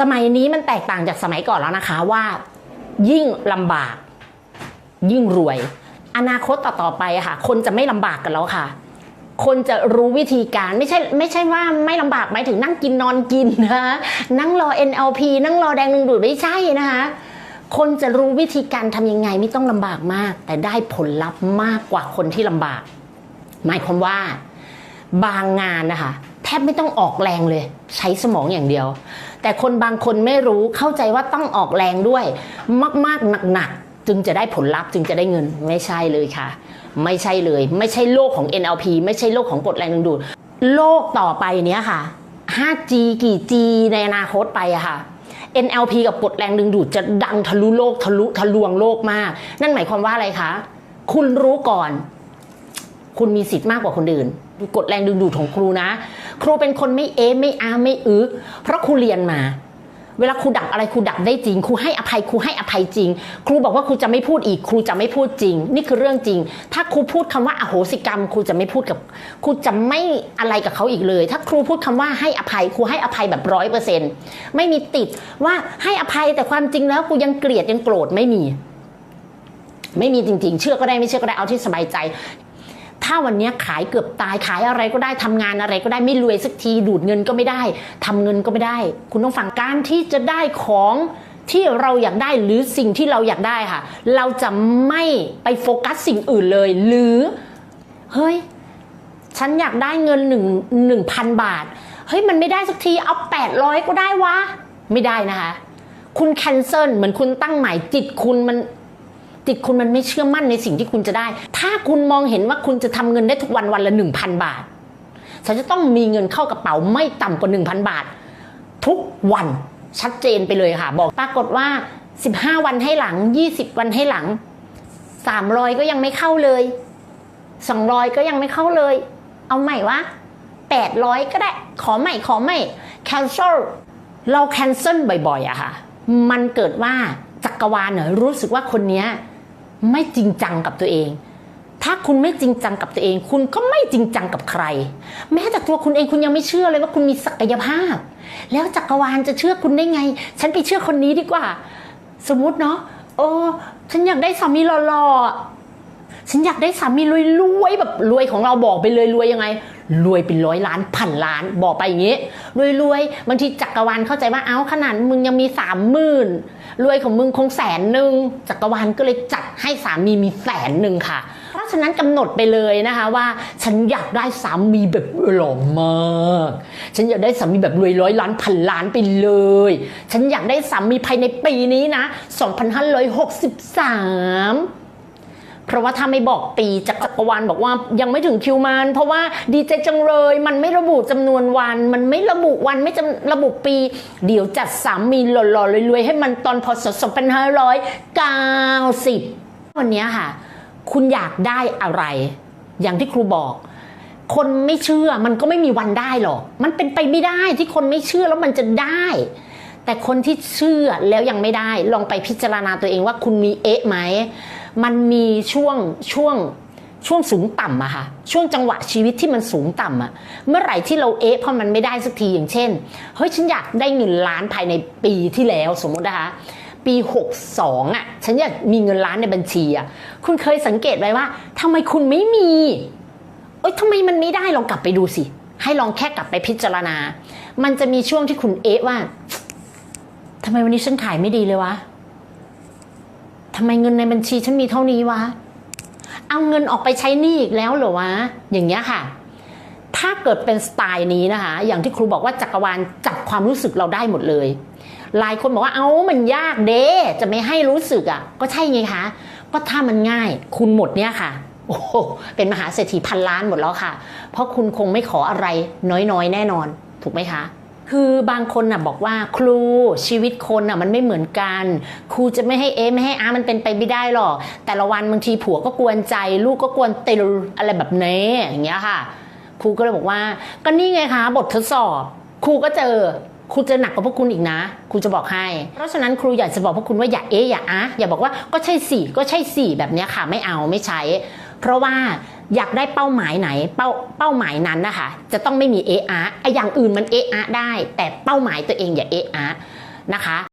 สมัยนี้มันแตกต่างจากสมัยก่อนแล้วนะคะว่า ยิ่งลำบาก ยิ่งรวย อนาคตต่อๆไปค่ะ คนจะไม่ลำบากกันแล้วค่ะ คนจะรู้วิธีการไม่ใช่ไม่ใช่ว่าไม่ลำบากหมายถึงนั่งกินนอนกินนะคะนั่งรอ NLP นั่งรอแดงดึงดูดไม่ใช่นะคะคนจะรู้วิธีการทำยังไงไม่ต้องลำบากมาก แต่ได้ผลลัพธ์มากกว่าคนที่ลำบาก หมายความว่าบางงานนะคะ แทบไม่ต้องออกแรงเลย ใช้สมองอย่างเดียว แต่คนบางคนไม่รู้เข้าใจว่าต้องออกแรงด้วย มากๆหนักๆจึงจะได้ผลลัพธ์จึงจะได้เงินไม่ใช่เลยค่ะ ไม่ใช่เลย ไม่ใช่โลกของ NLP ไม่ใช่โลกของกฎแรงดึงดูดโลกต่อไปเนี้ยค่ะ 5G กี่ G ในอนาคตไปอะค่ะ NLP กับกฎแรงดึงดูดจะดังทะลุโลกทะลุทะลวงโลกมาก นั่นหมายความว่าอะไรคะ คุณรู้ก่อน คุณมีสิทธิ์มากกว่าคนอื่น กฎแรงดึงดูดของครูนะ ครูเป็นคนไม่เอะไม่อาไม่อื้อเพราะครูเรียนมา เวลาครูดักอะไรครูดักได้จริงครูให้อภัยครูให้อภัยจริง ครูบอกว่าครูจะไม่พูดอีก ครูจะไม่พูดจริง นี่คือเรื่องจริง ถ้าครูพูดคำว่าอโหสิกรรม ครูจะไม่พูดกับครูจะไม่อะไรกับเขาอีกเลย ถ้าครูพูดคำว่าให้อภัยครูให้อภัยแบบร้อยเปอร์เซ็นต์ไม่มีติดว่าให้อภัยแต่ความจริงแล้วกูยังเกลียดยังโกรธไม่มีไม่มีจริงๆ เชื่อก็ได้ไม่เชื่อก็ได้เอาที่สบายใจ ถ้าวันนี้ขายเกือบตายขายอะไรก็ได้ทำงานอะไรก็ได้ไม่รวยสักทีดูดเงินก็ไม่ได้ทำเงินก็ไม่ได้ คุณต้องฟังการที่จะได้ของที่เราอยากได้หรือสิ่งที่เราอยากได้ค่ะ เราจะไม่ไปโฟกัสสิ่งอื่นเลย หรือเฮ้ยฉันอยากได้เงินหนึ่งหนึ่งพันบาท เฮ้ยมันไม่ได้สักทีเอาแปดร้อยก็ได้วะ ไม่ได้นะคะ คุณแคนเซิลเหมือนคุณตั้งหมายจิตคุณมัน จิตคุณมันไม่เชื่อมั่นในสิ่งที่คุณจะได้ ถ้าคุณมองเห็นว่าคุณจะทำเงินได้ทุกวันวันละ 1,000 บาท ฉันจะต้องมีเงินเข้ากระเป๋าไม่ต่ำกว่า 1,000 บาท ทุกวันชัดเจนไปเลยค่ะ บอกปรากฏว่า 15 วันให้หลัง 20 วันให้หลัง 300 ก็ยังไม่เข้าเลย 200 ก็ยังไม่เข้าเลย เอาใหม่วะ800 ก็ได้ ขอใหม่ขอใหม่ cancel เรา cancel บ่อยๆอะค่ะ มันเกิดว่าจักรวาลเนี่ยรู้สึกว่าคนเนี้ย ไม่จริงจังกับตัวเอง ถ้าคุณไม่จริงจังกับตัวเอง คุณก็ไม่จริงจังกับใคร แม้แต่ตัวคุณเองคุณยังไม่เชื่อเลยว่าคุณมีศักยภาพ แล้วจักรวาลจะเชื่อคุณได้ไง ฉันไปเชื่อคนนี้ดีกว่า สมมติเนาะโอ้ฉันอยากได้สามีหล่อๆ ฉันอยากได้สามีรวยๆแบบรวยของเราบอกไปเลยรวยยังไง รวยเป็นร้อยล้านพันล้านบอกไปอย่างนี้รวยๆบางทีจักรวาลเข้าใจว่าเอ้าขนาดมึงยังมีสามหมื่นรวยของมึงคงแสนหนึ่งจักรวาลก็เลยจัดให้สามีมีแสนหนึ่งค่ะ เพราะฉะนั้นกำหนดไปเลยนะคะว่า ฉันอยากได้สามีแบบหล่อมากฉันอยากได้สามีแบบรวยร้อยล้านพันล้านไปเลย ฉันอยากได้สามีภายในปีนี้นะ 2563 เพราะว่าถ้าไม่บอกปีจากจักรวาลบอกว่ายังไม่ถึงคิวมัน เพราะว่าดีใจจังเลย มันไม่ระบุจำนวนวัน มันไม่ระบุวันไม่จำระบุปี เดี๋ยวจัดสามีหล่อๆรวยๆ ให้มันตอนพศ2590 วันนี้ค่ะ คุณอยากได้อะไร อย่างที่ครูบอก คนไม่เชื่อมันก็ไม่มีวันได้หรอก มันเป็นไปไม่ได้ที่คนไม่เชื่อแล้วมันจะได้ แต่คนที่เชื่อแล้วยังไม่ได้ลองไปพิจารณาตัวเองว่าคุณมีเอ๊ะไหม มันมีช่วงช่วงช่วงสูงต่ำอะค่ะช่วงจังหวะชีวิตที่มันสูงต่ำอะเมื่อไหร่ที่เราเอ๊ะเพราะมันไม่ได้สักทีอย่างเช่นเฮ้ยฉันอยากได้เงินล้านภายในปีที่แล้วสมมตินะคะปี 62อะฉันอยากมีเงินล้านในบัญชีอะคุณเคยสังเกตไหมว่าทำไมคุณไม่มีเอ้ยทำไมมันไม่ได้ลองกลับไปดูสิ ให้ลองแค่กลับไปพิจารณา มันจะมีช่วงที่คุณเอ๊ะว่า ทำไมวันนี้ฉันขายไม่ดีเลยวะทำไมเงินในบัญชีฉันมีเท่านี้วะ เอาเงินออกไปใช้หนี้อีกแล้วเหรอวะ อย่างเงี้ยค่ะ ถ้าเกิดเป็นสไตล์นี้นะคะ อย่างที่ครูบอกว่าจักรวาลจับความรู้สึกเราได้หมดเลย หลายคนบอกว่า เอามันยากเด้จะไม่ให้รู้สึกอะ ก็ใช่ไงคะ ก็ถ้ามันง่าย คุณหมดเนี่ยค่ะ โอ้เป็นมหาเศรษฐีพันล้านหมดแล้วค่ะ เพราะคุณคงไม่ขออะไรน้อยๆ แน่นอน ถูกไหมคะ คือบางคนน่ะบอกว่าครูชีวิตคนน่ะมันไม่เหมือนกัน ครูจะไม่ให้เอไม่ให้อามันเป็นไปไม่ได้หรอก แต่ละวันบางทีผัวก็กวนใจ ลูกก็กวนเตลอะไรแบบนี้อย่างเงี้ยค่ะ ครูก็เลยบอกว่า ก็นี่ไงคะบททดสอบ ครูก็เจอครูจอหนักกว่าพวกคุณอีกนะ ครูจะบอกให้ เพราะฉะนั้นครูอยากจะบอกพวกคุณว่าอย่าเอ๊อย่าอะอย่าบอกว่าก็ใช่สิก็ใช่สิแบบเนี้ยค่ะไม่เอาไม่ใช้ เพราะว่า อยากได้เป้าหมายไหน เป้าเป้าหมายนั้นนะคะจะต้องไม่มีเอะอะไออย่างอื่นมันเออาร์ได้ แต่เป้าหมายตัวเองอย่าเออาร์นะคะ